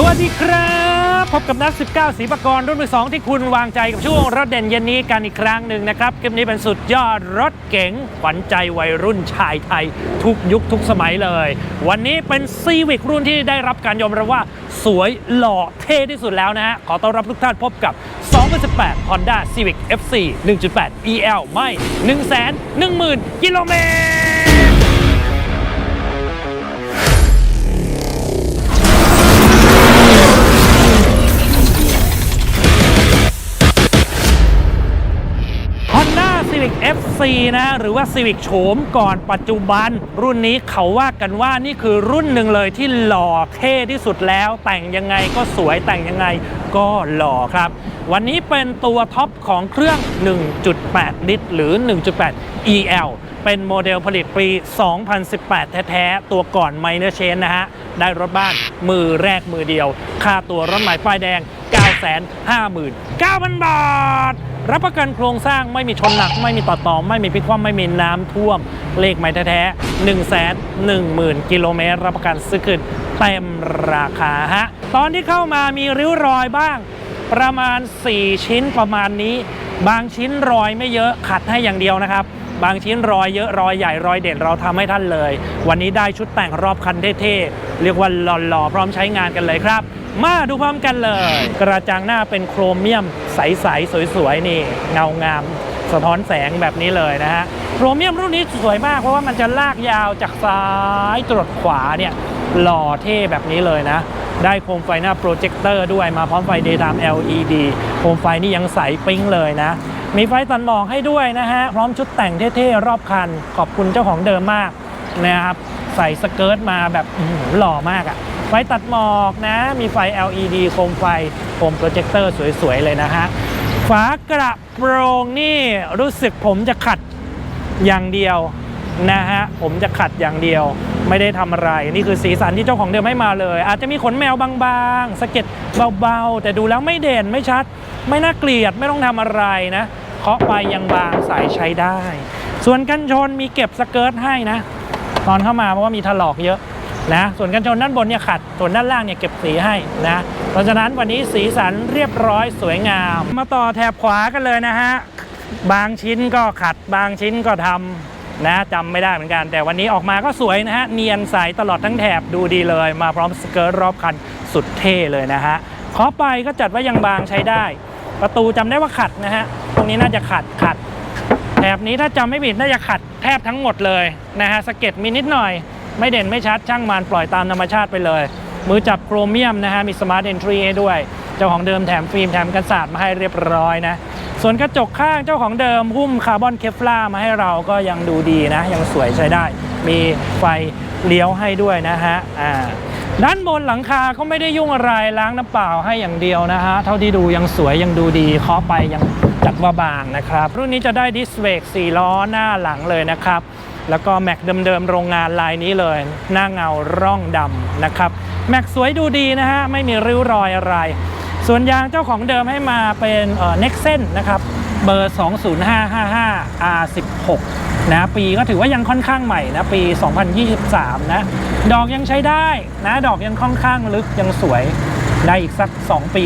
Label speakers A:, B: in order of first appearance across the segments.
A: สวัสดีครับ พบกับนัก19 สีปกรณ์รุ่นมือสองที่คุณวางใจกับช่วงรถเด่นเย็นนี้กันอีกครั้งหนึ่งนะครับ คลิปนี้เป็นสุดยอดรถเก๋งขวัญใจวัยรุ่นชายไทย ทุกยุคทุกสมัยเลย วันนี้เป็นซีวิกรุ่นที่ได้รับการยอมรับว่า สวยหล่อเท่ที่สุดแล้วนะฮะ ขอต้อนรับทุกท่านพบกับ 2018 Honda Civic FC 1.8 EL ไม่ 110,000 กิโลเมตร Civic FC นะหรือว่า Civic โฉมก่อนปัจจุบัน รุ่นนี้เขาว่ากันว่านี่คือรุ่นหนึ่งเลยที่หล่อเท่ที่สุดแล้ว แต่งยังไงก็สวยแต่งยังไงก็หล่อครับ วันนี้เป็นตัวท็อปของเครื่อง 1.8 ลิตร หรือ 1.8 EL เป็นโมเดลผลิตปี 2018 แท้ ๆ ตัวก่อนไมเนอร์เชนนะฮะ ได้รถบ้านมือแรกมือเดียว ค่าตัวรถหม่ป้ายแดง 959,000 บาท รับประกันโครงสร้างไม่มีชนหนัก ไม่มีต่อต่อไม่มีพลิกคว่ำไม่มีน้ำท่วม เลขไม่แท้ๆ1 1 0 0 0 0กิโลเมตร รับประกันซื้อคืนเต็มราคาฮะ ตอนที่เข้ามามีริ้วรอยบ้าง ประมาณ 4 ชิ้นประมาณนี้ บางชิ้นรอยไม่เยอะขัดให้อย่างเดียวนะครับ บางชิ้นรอยเยอะรอยใหญ่รอยเด่นเราทำให้ท่านเลย วันนี้ได้ชุดแต่งรอบคันเท่ๆเรียกว่าหล่อๆพร้อมใช้งานกันเลยครับ มาดูพร้อมกันเลย กระจังหน้าเป็นโครเมียมใสๆสวยๆนี่เงางามสะท้อนแสงแบบนี้เลยนะฮะโครเมียมรุ่นนี้สวยมากเพราะว่ามันจะลากยาวจากซ้ายตรวจขวาเนี่ยหล่อเท่แบบนี้เลยนะ ได้โคมไฟหน้าโปรเจคเตอร์ด้วยมาพร้อมไฟ Daytime LED โคมไฟนี่ยังใสปิ๊งเลยนะ มีไฟตันหมอกให้ด้วยนะฮะ พร้อมชุดแต่งเท่ๆ รอบคัน ขอบคุณเจ้าของเดิมมากนะครับ ใส่สเกิร์ตมาแบบหล่อมากอะไฟตัดหมอกนะ มีไฟ LED โคมไฟโคมโปรเจคเตอร์สวยๆ เลยนะฮะ ฝากระโปรงนี่รู้สึกผมจะขัดอย่างเดียว นะฮะผมจะขัดอย่างเดียว ไม่ได้ทำอะไร นี่คือสีสันที่เจ้าของเดิมให้มาเลย อาจจะมีขนแมวบางๆสะเก็ดเบาๆ แต่ดูแล้วไม่เด่นไม่ชัด ไม่น่าเกลียดไม่ต้องทำอะไรนะเคาะไปยังบางสายใช้ได้ ส่วนกันชนมีเก็บสเกิร์ตให้นะ ตอนเข้ามาเพราะว่ามีถลอกเยอะนะส่วนกันชนด้านบนเนี่ยขัด ส่วนด้านล่างเนี่ยเก็บสีให้นะ เพราะฉะนั้นวันนี้สีสันเรียบร้อยสวยงาม มาต่อแถบขวากันเลยนะฮะ บางชิ้นก็ขัด บางชิ้นก็ทำ นะจำไม่ได้เหมือนกัน แต่วันนี้ออกมาก็สวยนะฮะ เนียนใสตลอดทั้งแถบดูดีเลย มาพร้อมสเกิร์ตรอบคันสุดเท่เลยนะฮะเคาะไปก็จัดว่ายังบางใช้ได้ ประตูจำได้ว่าขัดนะฮะ ตรงนี้น่าจะขัดขัดแถบนี้ถ้าจำไม่ผิดน่าจะขัดแทบทั้งหมดเลยนะฮะสะเก็ดมีนิดหน่อย ไม่เด่นไม่ชัดช่างมันปล่อยตามธรรมชาติไปเลย มือจับโครเมียมนะฮะมีสมาร์ทเอนทรีให้ด้วย เจ้าของเดิมแถมฟิล์มแถมกันศาสตร์มาให้เรียบร้อยนะ ส่วนกระจกข้างเจ้าของเดิมหุ้มคาร์บอนเคฟลามาให้เราก็ยังดูดีนะ ยังสวยใช้ได้ มีไฟเลี้ยวให้ด้วยนะฮะอ่าด้านบนหลังคาก็ไม่ได้ยุ่งอะไรล้างน้ำเปล่าให้อย่างเดียวนะฮะ เท่าที่ดูยังสวยยังดูดีเคาะไปยังจัดว่าบางนะครับ รุ่นนี้จะได้ดิสเบรก4ล้อหน้าหลังเลยนะครับ แล้วก็แม็กเดิมๆโรงงานลายนี้เลย หน้าเงาร่องดำนะครับ แม็กสวยดูดีนะฮะ ไม่มีริ้วรอยอะไร ส่วนยางเจ้าของเดิมให้มาเป็นเน็กเซนนะครับเบอร์ 20555 R16 นะปีก็ถือว่ายังค่อนข้างใหม่นะปี 2023 นะ ดอกยังใช้ได้นะ ดอกยังค่อนข้างลึกยังสวย ได้อีกสัก 2 ปี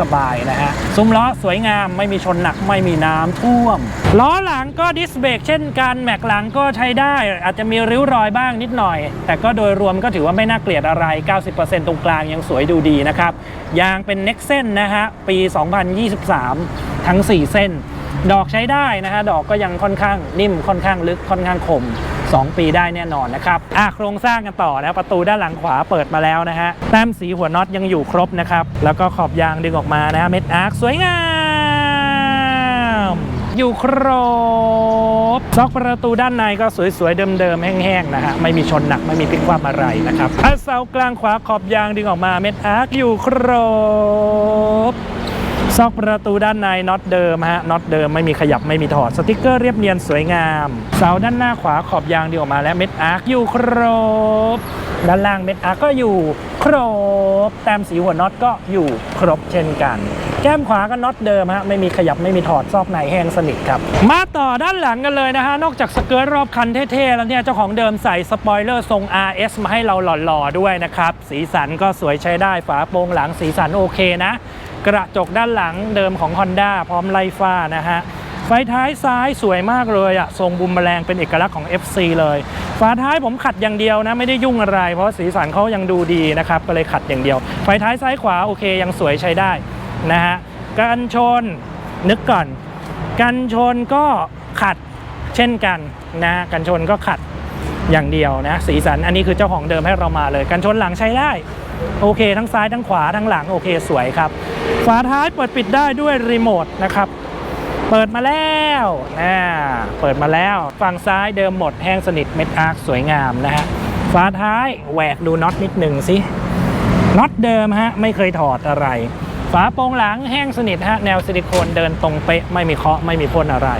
A: สบายๆนะฮะซุ้มล้อสวยงามไม่มีชนหนักไม่มีน้ำท่วม ล้อหลังก็ดิสเบรกเช่นกันแม็กหลังก็ใช้ได้ อาจจะมีริ้วรอยบ้างนิดหน่อย แต่ก็โดยรวมก็ถือว่าไม่น่าเกลียดอะไร 90%ตรงกลางยังสวยดูดีนะครับยางเป็น n e x เส้นนะฮะปี 2023 ทั้ง 4 เส้น ดอกใช้ได้นะฮะดอกก็ยังค่อนข้างนิ่มค่อนข้างลึกค่อนข้างคม 2 ปีได้แน่นอนนะครับอะโครงสร้างกันต่อนะประตูด้านหลังขวาเปิดมาแล้วนะฮะแต้มสีหัวน็อตยังอยู่ครบนะครับแล้วก็ขอบยางดึงออกมานะฮะเม็ดอาร์คสวยงามอยู่ครบซอกประตูด้านในก็สวยๆ เดิมๆ แห้งๆ นะฮะ ไม่มีชนหนัก ไม่มีพลิกคว่ำอะไรนะครับอะเสากลางขวาขอบยางดึงออกมาเม็ดอาร์คอยู่ครบ ซอกประตูด้านในน็อตเดิมฮะน็อตเดิมไม่มีขยับไม่มีถอดสติกเกอร์เรียบเนียนสวยงามเสาด้านหน้าขวาขอบยางเดีออกมาและเม็ดอาร์คอยู่ครบ ด้านล่างเม็ดอาร์ก็อยู่ครบ แต้มสีหัวน็อตก็อยู่ครบเช่นกัน แก้มขวาก็น็อตเดิมฮะไม่มีขยับไม่มีถอดซอกในแห้งสนิทครับ มาต่อด้านหลังกันเลยนะฮะนอกจากสเกิร์ตรอบคันเท่ๆแล้วเนี่ยเจ้าของเดิมใส่สปอยเลอร์ทรง RS มาให้เราหล่อๆด้วยนะครับสีสันก็สวยใช้ได้ฝาโปรงหลังสีสันโอเคนะ กระจกด้านหลังเดิมของ Honda พร้อมไล่ฟ้านะฮะไฟท้ายซ้ายสวยมากเลยอะทรงบุมแมลงเป็นเอกลักษณ์ของ FC เลย ฝาท้ายผมขัดอย่างเดียวนะ ไม่ได้ยุ่งอะไร เพราะสีสันเขายังดูดีนะครับ ก็เลยขัดอย่างเดียว ไฟท้ายซ้ายขวาโอเคยังสวยใช้ได้นะฮะกันชนนึกก่อน กันชนก็ขัดเช่นกันนะกันชนก็ขัดอย่างเดียวนะ สีสันอันนี้คือเจ้าของเดิมให้เรามาเลย กันชนหลังใช้ได้ โอเค ทั้งซ้ายทั้งขวาทั้งหลังโอเคสวยครับ ฝาท้ายเปิดปิดได้ด้วยรีโมทนะครับเปิดมาแล้วนะเปิดมาแล้ว ฝั่งซ้ายเดิมหมดแห้งสนิทเม็ดอาร์คสวยงามนะฮะ ฝาท้ายแหวกดูน็อตนิดหนึ่งสิ น็อตเดิมฮะ ไม่เคยถอดอะไร ฝาโปรงหลังแห้งสนิทฮะ แนวซิลิโคนเดินตรงเป๊ะ ไม่มีเคาะ ไม่มีพ่นอะไร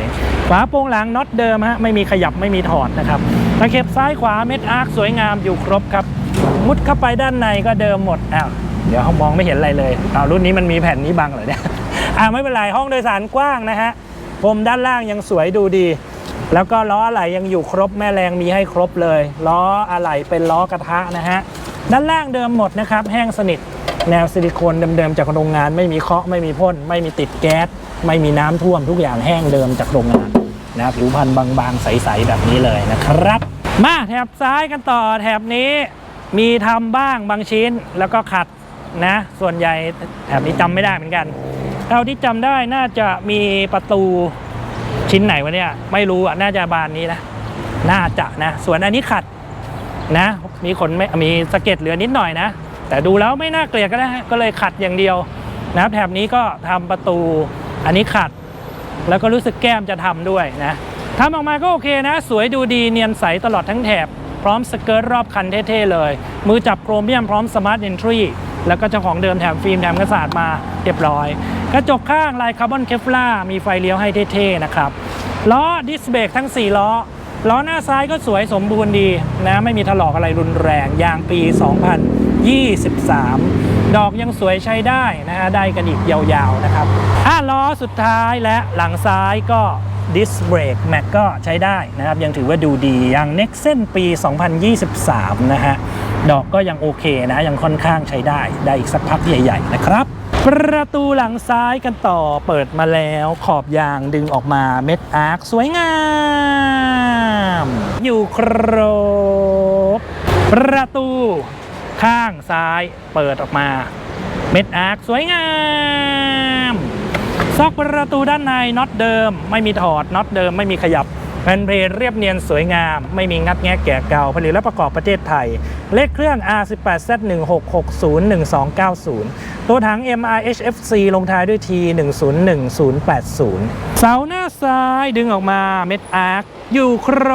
A: ฝาโปรงหลังน็อตเดิมฮะ ไม่มีขยับ ไม่มีถอดนะครับ ตะเข็บซ้ายขวาเม็ดอาร์คสวยงามอยู่ครบครับ มุดเข้าไปด้านในก็เดิมหมดอ้าวเดี๋ยวห้องมองไม่เห็นอะไรเลยอ้าวรุ่นนี้มันมีแผ่นนี้บังเหรอเนี่ยอ่าไม่เป็นไรห้องโดยสารกว้างนะฮะพรมด้านล่างยังสวยดูดี แล้วก็ล้ออะไหล่ยังอยู่ครบแม่แรงมีให้ครบเลย ล้ออะไหล่เป็นล้อกระทะนะฮะด้านล่างเดิมหมดนะครับ แห้งสนิท แนวซิลิโคนเดิมๆจากโรงงาน ไม่มีเคาะไม่มีพ่นไม่มีติดแก๊สไม่มีน้ำท่วมทุกอย่างแห้งเดิมจากโรงงานนะผิวพรรณบางๆ ใสๆแบบนี้เลยนะครับ มาแถบซ้ายกันต่อแถบนี้ มีทำบ้างบางชิ้นแล้วก็ขัดนะ ส่วนใหญ่แถบนี้จำไม่ได้เหมือนกัน เท่าที่จำได้น่าจะมีประตูชิ้นไหนวะเนี่ยไม่รู้อะน่าจะบานนี้นะ น่าจะนะ ส่วนอันนี้ขัดนะ มีขนไม่มีสะเก็ดเหลือนิดหน่อยนะ แต่ดูแล้วไม่น่าเกลียดก็ได้ก็เลยขัดอย่างเดียวนะแถบนี้ก็ทำประตูอันนี้ขัด แล้วก็รู้สึกแก้มจะทำด้วยนะทำออกมาก็โอเคนะ สวยดูดีเนียนใสตลอดทั้งแถบ ร้อมสเกิร์ตรอบคันเท่ๆเลย มือจับโครเมียมพร้อมสมาร์ทเอนทรีแล้วก็เจ้าของเดิมแถมฟิล์มแถมกระสาดมาเรียบร้อย กระจกข้างลายคาร์บอนเคฟล่ามีไฟเลี้ยวให้เท่ๆนะครับล้อดิสเบรกทั้ง 4 ล้อ ล้อหน้าซ้ายก็สวยสมบูรณ์ดีนะไม่มีถลอกอะไรรุนแรงยางปี 23 ดอกยังสวยใช้ได้นะฮะได้กันอีกยาวๆนะครับห้าล้อสุดท้ายและหลังซ้ายก็ดิสเบรกแม็กก็ใช้ได้นะครับ ยังถือว่าดูดีอย่างเน็กเส้นปี 2023 นะฮะ ดอกก็ยังโอเคนะ ยังค่อนข้างใช้ได้ได้อีกสักพักใหญ่ๆนะครับประตูหลังซ้ายกันต่อเปิดมาแล้วขอบยางดึงออกมาเม็ดอาร์คสวยงาม อยู่ครบ ประตู ข้างซ้ายเปิดออกมา เม็ดอาร์คสวยงามซอกประตูด้านในน็อตเดิม ไม่มีถอดน็อตเดิมไม่มีขยับแผ่นเพลทเรียบเนียนสวยงาม ไม่มีงัดแงะแกะเก่าผลิตและประกอบประเทศไทย เลขเครื่อง R18Z16601290 ตัวถัง MRHFC ลงท้ายด้วย T 101080 เสาหน้าซ้ายดึงออกมาเม็ดอาร์ค อยู่คร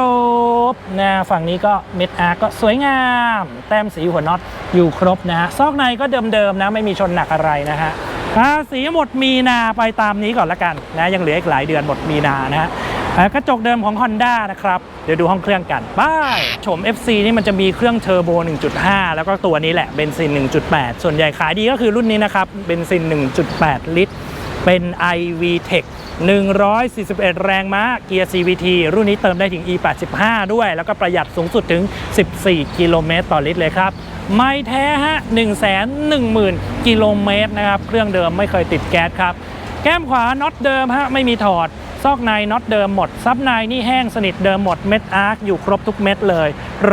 A: บนะฝั่งนี้ก็เม็ดอาร์ก็สวยงาม แต้มสีหัวน็อตอยู่ครบนะฮะซอกในก็เดิมๆนะไม่มีชนหนักอะไรนะฮะภาษีหมดมีนาไปตามนี้ก่อนละกันนะยังเหลืออีกหลายเดือนหมดมีนานะฮะกระจกเดิมของ Honda นะครับ เดี๋ยวดูห้องเครื่องกันไป้ายโฉม FC นี่มันจะมีเครื่องเทอร์โบ 1.5 แล้วก็ตัวนี้แหละเบนซิน 1.8 ส่วนใหญ่ขายดีก็คือรุ่นนี้นะครับเบนซิน 1.8 ลิตร เป็น iV Tech 141 แรงม้าเกียร์ CVT รุ่นนี้เติมได้ถึง E85 ด้วย แล้วก็ประหยัดสูงสุดถึง 14 กิโลเมตรต่อลิตรเลยครับ ไม่แท้ฮะ 110,000 กิโลเมตรนะครับ เครื่องเดิมไม่เคยติดแก๊สครับ แก้มขวาน็อตเดิมฮะ ไม่มีถอด ซอกในน็อตเดิมหมด ซับในนี่แห้งสนิทเดิมหมด เม็ดอาร์คอยู่ครบทุกเม็ดเลย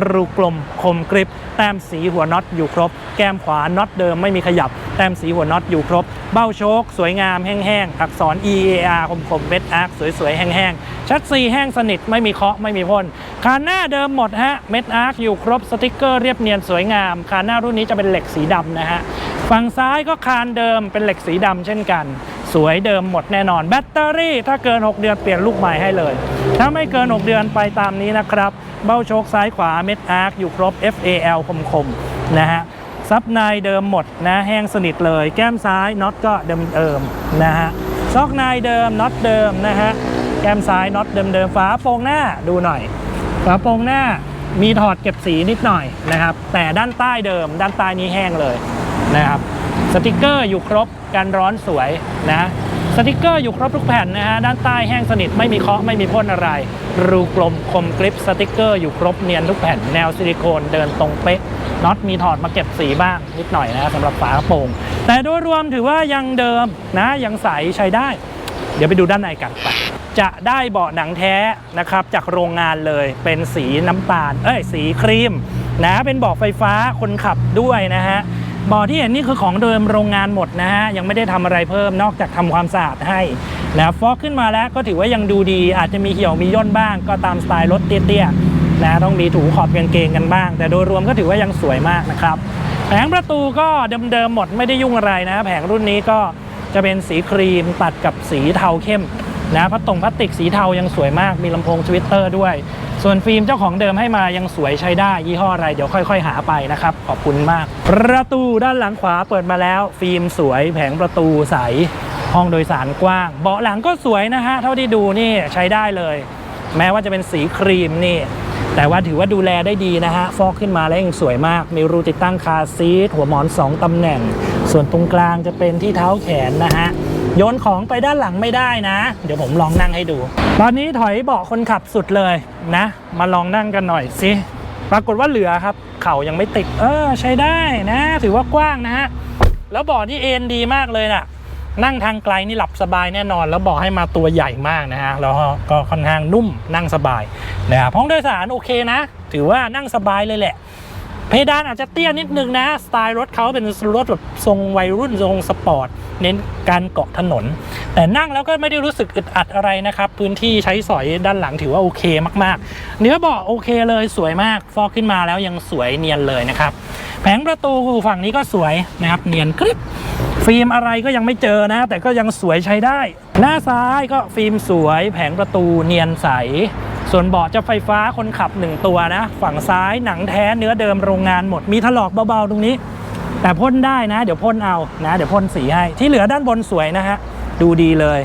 A: รูกลมคมกริบ แต้มสีหัวน็อตอยู่ครบ แก้มขวาน็อตเดิมไม่มีขยับ แต้มสีหัวน็อตอยู่ครบ เบ้าโชค สวยงามแห้งๆ อักษร EAR คมๆเม็ดอาร์คสวยๆ แห้งๆ ชัดซีแห้งสนิทไม่มีเคาะไม่มีพ่นคานหน้าเดิมหมดฮะเม็ดอาร์คอยู่ครบสติกเกอร์เรียบเนียนสวยงามคานหน้ารุ่นนี้จะเป็นเหล็กสีดำนะฮะฝั่งซ้ายก็คานเดิมเป็นเหล็กสีดำเช่นกัน สวยเดิมหมดแน่นอน แบตเตอรี่ถ้าเกิน 6 เดือนเปลี่ยนลูกใหม่ให้เลย ถ้าไม่เกิน 6 เดือนไปตามนี้นะครับ เบ้าโชคซ้ายขวาเม็ดอาร์คอยู่ครบ FAL คมๆนะฮะซับในเดิมหมดนะแห้งสนิทเลยแก้มซ้ายน็อตก็เดิมเดิมนะฮะซอกในเดิมน็อตเดิมนะฮะแก้มซ้ายน็อตเดิมเดิมฝาโปร่งหน้าดูหน่อยฝาโปร่งหน้ามีถอดเก็บสีนิดหน่อยนะครับ แต่ด้านใต้เดิม ด้านใต้นี้แห้งเลยนะครับสติกเกอร์อยู่ครบกันร้อนสวยนะ สติกเกอร์อยู่ครบทุกแผ่นนะฮะด้านใต้แห้งสนิทไม่มีเคาะไม่มีพ่นอะไร รูกลมคมกริปสติกเกอร์อยู่ครบเนียนทุกแผ่นแนวซิลิโคนเดินตรงเป๊ะน็อตมีถอดมาเก็บสีบ้างนิดหน่อยนะสำหรับฝากระโปรงแต่โดยรวมถือว่ายังเดิมนะยังใสใช้ได้ เดี๋ยวไปดูด้านในกันไปจะได้เบาะหนังแท้นะครับจากโรงงานเลยเป็นสีน้ำตาลเอ้ยสีครีมนะเป็นเบาะไฟฟ้าคนขับด้วยนะฮะ บาะที่เห็นนี่คือของเดิมโรงงานหมดนะฮะยังไม่ได้ทำอะไรเพิ่มนอกจากทำความสะอาดให้นะฟอกขึ้นมาแล้วก็ถือว่ายังดูดี อาจจะมีเหี่ยวมีย่นบ้าง ก็ตามสไตล์รถเตี้ยๆนะต้องมีถูขอบกางเกงกันบ้าง แต่โดยรวมก็ถือว่ายังสวยมากนะครับแผงประตูก็เดิมๆหมดไม่ได้ยุ่งอะไรนะ แผงรุ่นนี้ก็จะเป็นสีครีมตัดกับสีเทาเข้ม นะพัดตรงพลาสติกสีเทายังสวยมาก มีลำโพงทวิตเตอร์ด้วย ส่วนฟิล์มเจ้าของเดิมให้มายังสวยใช้ได้ ยี่ห้ออะไร เดี๋ยวค่อยๆ หาไปนะครับ ขอบคุณมาก ประตูด้านหลังขวาเปิดมาแล้ว ฟิล์มสวยแผงประตูใส ห้องโดยสารกว้าง เบาะหลังก็สวยนะฮะ เท่าที่ดูนี่ใช้ได้เลย แม้ว่าจะเป็นสีครีมนี่ แต่ว่าถือว่าดูแลได้ดีนะฮะ ฟอกขึ้นมาแล้วยังสวยมาก มีรูติดตั้งคาซีทหัวหมอน 2 ตำแหน่ง ส่วนตรงกลางจะเป็นที่เท้าแขนนะฮะ โยนของไปด้านหลังไม่ได้นะ เดี๋ยวผมลองนั่งให้ดู ตอนนี้ถอยเบาะคนขับสุดเลยนะ มาลองนั่งกันหน่อยสิปรากฏว่าเหลือครับ เข่ายังไม่ติด เออ ใช้ได้นะ ถือว่ากว้างนะฮะ แล้วเบาะที่เอนดีมากเลยน่ะ นั่งทางไกลนี่หลับสบายแน่นอน แล้วเบอกให้มาตัวใหญ่มากนะฮะ แล้วก็ค่อนข้างนุ่มนั่งสบายนะครับห้องโดยสารโอเคนะ ถือว่านั่งสบายเลยแหละ เพดานอาจจะเตี้ยนิดนึงนะ สไตล์รถเขาเป็นรถแบบทรงวัยรุ่นทรงสปอร์ต เน้นการเกาะถนน แต่นั่งแล้วก็ไม่ได้รู้สึกอึดอัดอะไรนะครับ พื้นที่ใช้สอยด้านหลังถือว่าโอเคมากๆ เนื้อเบาะโอเคเลยสวยมาก ฟอกขึ้นมาแล้วยังสวยเนียนเลยนะครับ แผงประตูฝั่งนี้ก็สวยนะครับ เนียนกริบฟิล์มอะไรก็ยังไม่เจอนะ แต่ก็ยังสวยใช้ได้ หน้าซ้ายก็ฟิล์มสวย แผงประตูเนียนใส ส่วนเบาะจะไฟฟ้าคนขับ 1 ตัวนะ ฝั่งซ้ายหนังแท้เนื้อเดิมโรงงานหมดมีถลอกเบาๆตรงนี้ แต่พ่นได้นะ เดี๋ยวพ่นเอานะ เดี๋ยวพ่นสีให้ที่เหลือด้านบนสวยนะฮะดูดีเลย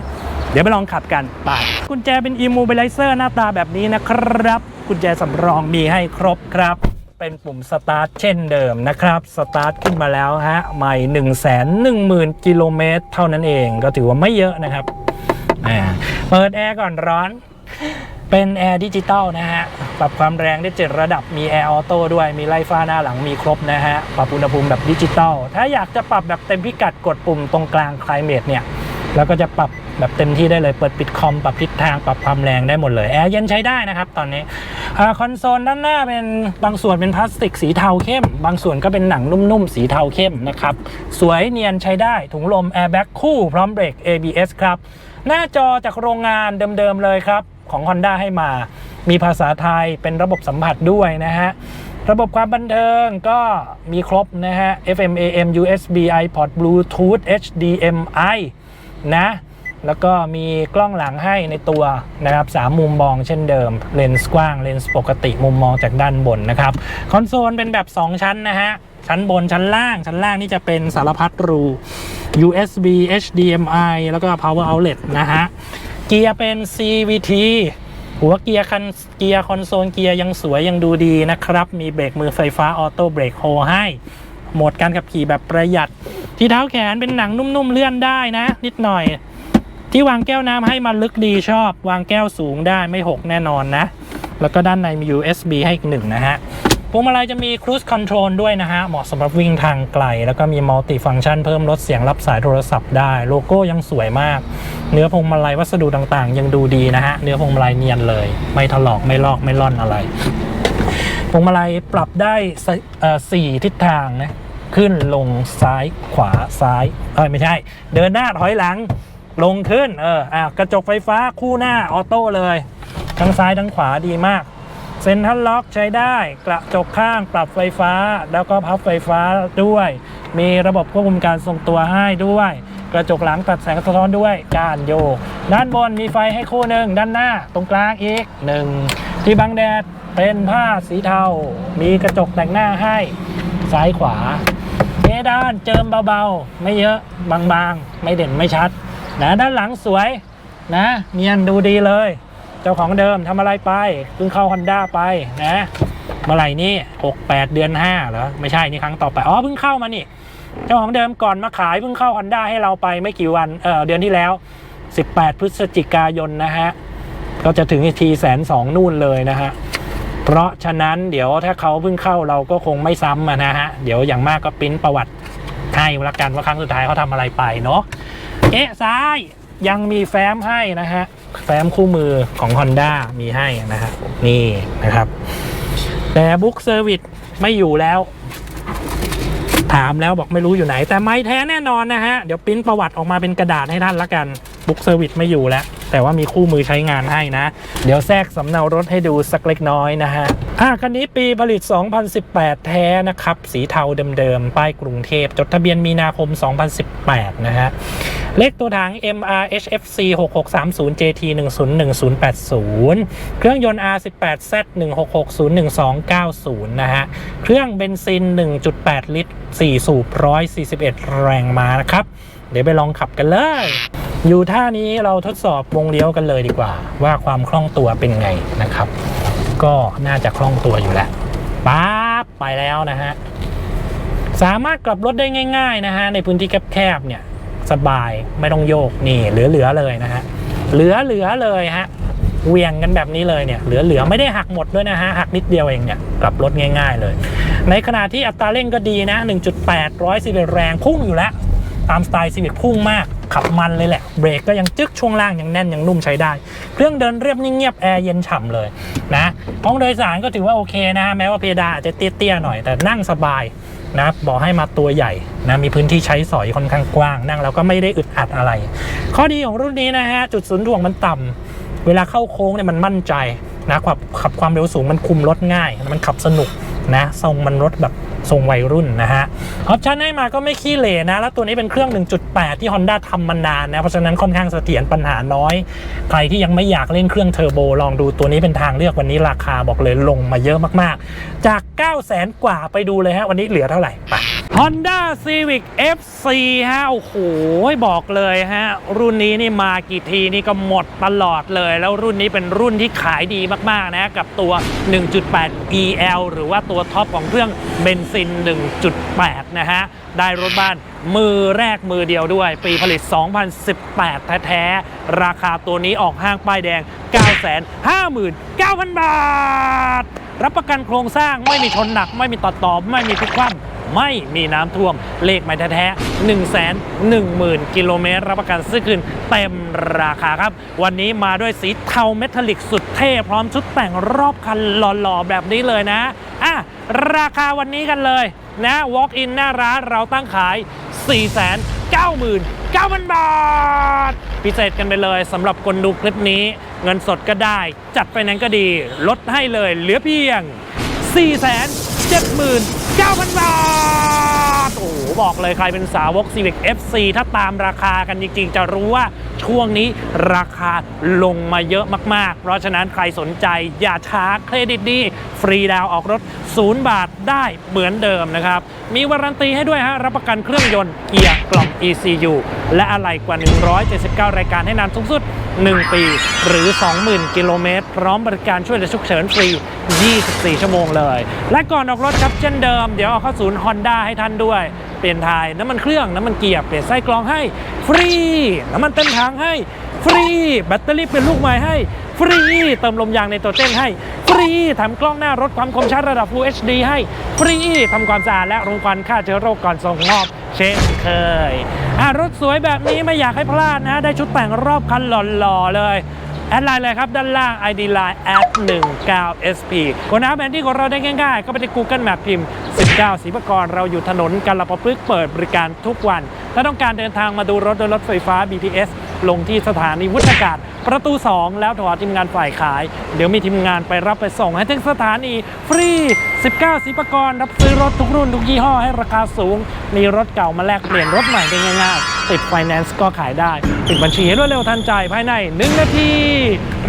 A: เดี๋ยวไปลองขับกันไปกุญแจเป็น immobilizer หน้าตาแบบนี้นะครับ กุญแจสำรองมีให้ครบครับเป็นปุ่มสตาร์ทเช่นเดิมนะครับ สตาร์ทขึ้นมาแล้วฮะ ใหม่ 1 1 0 0 0 กิโลเมตรเท่านั้นเอง ก็ถือว่าไม่เยอะนะครับอ่าเปิดแอร์ก่อนร้อน เป็นแอร์ดิจิตอลนะฮะ ปรับความแรงได้ 7 ระดับ มีแอร์ออโต้ด้วย มีไล่ฟ้าหน้าหลังมีครบนะฮะ ปรับอุณหภูมิแบบดิจิตอล ถ้าอยากจะปรับแบบเต็มพิกัดกดปุ่มตรงกลาง climate เนี่ย แล้วก็จะปรับแบบเต็มที่ได้เลย เปิดปิดคอม ปรับทิศทาง ปรับความแรงได้หมดเลย แอร์เย็นใช้ได้นะครับตอนนี้คอนโซลด้านหน้าเป็นบางส่วนเป็นพลาสติกสีเทาเข้ม บางส่วนก็เป็นหนังนุ่มๆสีเทาเข้มนะครับ สวยเนียนใช้ได้ ถุงลมแอร์แบ็กคู่ พร้อมเบรก ABS ครับ หน้าจอจากโรงงานเดิมๆเลยครับ ของ Honda ให้มา มีภาษาไทยเป็นระบบสัมผัสด้วยนะฮะ ระบบความบันเทิงก็มีครบนะฮะ FM AM USB iPod Bluetooth HDMI นะแล้วก็มีกล้องหลังให้ในตัวนะครับสามมุมมองเช่นเดิม เลนส์กว้าง เลนส์ปกติมุมมองจากด้านบนนะครับ คอนโซลเป็นแบบ 2 ชั้นนะฮะ ชั้นบนชั้นล่าง ชั้นล่างนี่จะเป็นสารพัดรู USB HDMI แล้วก็ power outlet นะฮะ เกียร์เป็น CVT หัวเกียร์คันเกียร์คอนโซลเกียร์ยังสวยยังดูดีนะครับ มีเบรกมือไฟฟ้าออโต้เบรกโฮให้ โหมดการขับขี่แบบประหยัด ที่เท้าแขนเป็นหนังนุ่มๆเลื่อนได้นะ นิดหน่อย ที่วางแก้วน้ำให้มันลึกดีชอบ วางแก้วสูงได้ไม่หกแน่นอนนะ แล้วก็ด้านในมี USB ให้อีกหนึ่งนะฮะ พวงมาลัยจะมี Cruise Control ด้วยนะฮะ เหมาะสำหรับวิ่งทางไกล แล้วก็มี Multi Function เพิ่มลดเสียงรับสายโทรศัพท์ได้ โลโก้ยังสวยมาก เนื้อพวงมาลัยวัสดุต่างๆ ยังดูดีนะฮะ เนื้อพวงมาลัยเนียนเลย ไม่ถลอกไม่ลอกไม่ล่อนอะไร พวงมาลัยปรับได้สี่ทิศทางนะขึ้นลงซ้ายขวาซ้ายเอ้ยไม่ใช่ เดินหน้าถอยหลังลงขึ้นเอออะกระจกไฟฟ้าคู่หน้าออโต้เลย ทั้งซ้ายทั้งขวาดีมาก เซ็นทรัลล็อกใช้ได้กระจกข้างปรับไฟฟ้า แล้วก็พับไฟฟ้าด้วย มีระบบควบคุมการทรงตัวให้ด้วย กระจกหลังตัดแสงสะท้อนด้วยการโยกด้านบนมีไฟให้คู่หนึ่งด้านหน้าตรงกลางอีกหนึ่งที่บังแดดเป็นผ้าสีเทา มีกระจกแต่งหน้าให้ซ้ายขวาเพดานเจิมเบาๆ ไม่เยอะบางๆ ไม่เด่นไม่ชัดนะด้านหลังสวยนะเนียนดูดีเลย เจ้าของเดิมทำอะไรไปเพิ่งเข้า Honda ไปนะเมื่อไหร่นี่6 8 เดือน 5 เหรอ ไม่ใช่ นี่ครั้งต่อไป อ๋อ เพิ่งเข้ามานี่ เจ้าของเดิมก่อนมาขายเพิ่งเข้า Honda ให้เราไปไม่กี่วัน เออเดือนที่แล้ว 18 พฤศจิกายนนะฮะ ก็จะถึงทีแสนสองนู่นเลยนะฮะ เพราะฉะนั้นเดี๋ยวถ้าเขาเพิ่งเข้าเราก็คงไม่ซ้ำนะฮะ เดี๋ยวอย่างมากก็ปริ้นประวัติให้ละกันว่าครั้งสุดท้ายเขาทำอะไรไปเนาะ เอ๊ะซ้ายยังมีแฟ้มให้นะฮะ แฟ้มคู่มือของ Honda มีให้นะฮะนี่นะครับ แต่บุ๊กเซอร์วิสไม่อยู่แล้ว ถามแล้วบอกไม่รู้อยู่ไหน แต่ไม่แท้แน่นอนนะฮะ เดี๋ยวปิ้นประวัติออกมาเป็นกระดาษให้ท่านละกัน บุ๊กเซอร์วิสไม่อยู่แล้ว แต่ว่ามีคู่มือใช้งานให้นะ เดี๋ยวแทรกสำเนารถให้ดูสักเล็กน้อยนะฮะอะคันนี้ปีผลิต 2018 แท้นะครับ สีเทาเดิมๆ ป้ายกรุงเทพ จดทะเบียนมีนาคม 2018 นะฮะ เลขตัวถัง MRHFC 6630 JT 101080 เครื่องยนต์ R18Z 1660190 นะฮะ เครื่องเบนซิน 1.8 ลิตร 4 สูบ 141 แรงม้านะครับ เดี๋ยวไปลองขับกันเลย อยู่ท่านี้เราทดสอบวงเลี้ยวกันเลยดีกว่า ว่าความคล่องตัวเป็นไงนะครับ ก็น่าจะคล่องตัวอยู่แล้วป๊าบไปแล้วนะฮะสามารถกลับรถได้ง่าย ๆนะฮะในพื้นที่แคบๆเนี่ยสบายไม่ต้องโยกนี่เหลือๆเลยนะฮะเหลือๆเลยฮะเหวียงกันแบบนี้เลยเนี่ยเหลือๆไม่ได้หักหมดด้วยนะฮะหักนิดเดียวเองเนี่ยกลับรถง่าย ๆเลย ในขณะที่อัตราเร่งก็ดีนะ 1.8 111 แรงพุ่งอยู่แล้ว ตามสไตล์ซีวิคพุ่งมาก ขับมันเลยแหละ เบรกก็ยังจึ๊กช่วงล่างยังแน่นยังนุ่มใช้ได้ เครื่องเดินเรียบนิ่งเงียบแอร์เย็นฉ่ำเลยนะห้องโดยสารก็ถือว่าโอเคนะแม้ว่าเพดานอาจจะเตี้ยๆหน่อยแต่นั่งสบายนะบอกให้มาตัวใหญ่นะมีพื้นที่ใช้สอยค่อนข้างกว้าง นั่งแล้วก็ไม่ได้อึดอัดอะไร ข้อดีของรุ่นนี้นะฮะจุดศูนย์ถ่วงมันต่ำเวลาเข้าโค้งเนี่ยมันมั่นใจนะขับขับความเร็วสูงมันคุมรถง่าย มันขับสนุกนะทรงมันรถแบบ ทรงวัยรุ่นนะฮะออปชันให้มาก็ไม่ขี้เหร่นะ แล้วตัวนี้เป็นเครื่อง 1.8 ที่ Honda ทำมานานนะ เพราะฉะนั้นค่อนข้างเสถียรปัญหาน้อย ใครที่ยังไม่อยากเล่นเครื่องเทอร์โบลองดูตัวนี้เป็นทางเลือกวันนี้ราคาบอกเลยลงมาเยอะมากๆ จาก 9 0 0 0 0 0 กว่าไปดูเลยฮะวันนี้เหลือเท่าไหร่ไป Honda Civic FC ฮะ โอ้โห บอกเลยฮะ รุ่นนี้นี่มากี่ทีนี่ก็หมดตลอดเลย แล้วรุ่นนี้เป็นรุ่นที่ขายดีมาก ๆ นะ กับตัว 1.8 EL หรือว่าตัวท็อปของเครื่องเบนซิน 1.8 นะฮะ ได้รถบ้านมือแรกมือเดียวด้วย ปีผลิต 2018 แท้ ๆ ราคาตัวนี้ออกห้างป้ายแดง 959,000 บาท รับประกันโครงสร้างไม่มีชนหนัก ไม่มีต่อต่อไม่มีพลิกคว่ำ ไม่มีน้ำท่วม เลขไม่แท้ๆ1 1 0 0 0 0 กิโลเมตร รับประกันซื้อคืนเต็มราคาครับ วันนี้มาด้วยสีเทาเมทัลลิกสุดเท่ พร้อมชุดแต่งรอบคันหล่อๆ แบบนี้เลยนะอะราคาวันนี้กันเลยนะ Walk in หน้าร้านเราตั้งขาย 499,000 บาท พิเศษกันไปเลยสำหรับคนดูคลิปนี้ เงินสดก็ได้ จัดไปนั้นก็ดี ลดให้เลยเหลือเพียง 9,000 บาท โอ้โห บอกเลยใครเป็นสาวก Civic FC ถ้าตามราคากันจริง ๆ จะรู้ว่าช่วงนี้ราคาลงมาเยอะมาก ๆ เพราะฉะนั้นใครสนใจอย่าช้าเครดิตดี ฟรีดาวออกรถ 0 บาทได้เหมือนเดิมนะครับ มีวารันตีให้ด้วยฮะ รับประกันเครื่องยนต์เกียร์กล่อง ECU และอะไหล่กว่า 179 รายการให้นานสูงสุด 1 ปี หรือ 20,000 กิโลเมตร พร้อมบริการช่วยเหลือฉุกเฉินฟรี 24 ชั่วโมงเลย และก่อนออกรถครับเช่นเดิมเดี๋ยวเอาเข้าศูนย์ Honda ให้ท่านด้วย เปลี่ยนถ่ายน้ำมันเครื่องน้ำมันเกียร์เปลี่ยนไส้กรองให้ฟรี น้ำมันเต็มถังให้ฟรี แบตเตอรี่เป็นลูกใหม่ให้ฟรี เติมลมยางในตัวเต้นให้ ฟรีทำกล้องหน้ารถความคมชัดระดับ Full HD ให้ ฟรีทำความสะอาดและรมควันฆ่าเชื้อโรคก่อนส่งมอบเช่นเคยอะรถสวยแบบนี้ไม่อยากให้พลาดนะ ได้ชุดแต่งรอบคันหล่อๆเลย แอดไลน์เลยครับ ด้านล่าง ID Line at 19 SP คนหาแผนที่ของเราได้ง่ายๆ ก็ไปที่ Google Map พิมพ์ 19ศรีประกรเราอยู่ถนนกาลปะพฤกเปิดบริการทุกวัน ถ้าต้องการเดินทางมาดูรถโดยรถไฟฟ้า BTS ลงที่สถานีวุฒากาศ ประตู 2 แล้วโทรหาทีมงานฝ่ายขาย เดี๋ยวมีทีมงานไปรับไปส่งให้ถึงสถานี ฟรี 19ศรีประกรรับซื้อรถทุกรุ่นทุกยี่ห้อให้ราคาสูง มีรถเก่ามาแลกเปลี่ยนรถใหม่ได้ง่ายๆติดไฟแนนซ์ก็ขายได้ ติดบัญชีให้รวดเร็วทันใจภายใน 1 นาที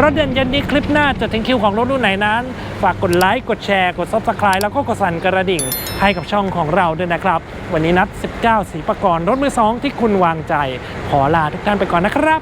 A: รถเด่นเย็นนี้คลิปหน้าจะถึงคิวของรถรุ่นไหนนั้น ฝากกดไลค์กดแชร์กด Subscribe แล้วก็กดสั่นกระดิ่ง ให้กับช่องของเราด้วยนะครับ วันนี้นัด 19 สีประกรรถมือสองที่คุณวางใจ ขอลาทุกท่านไปก่อนนะครับ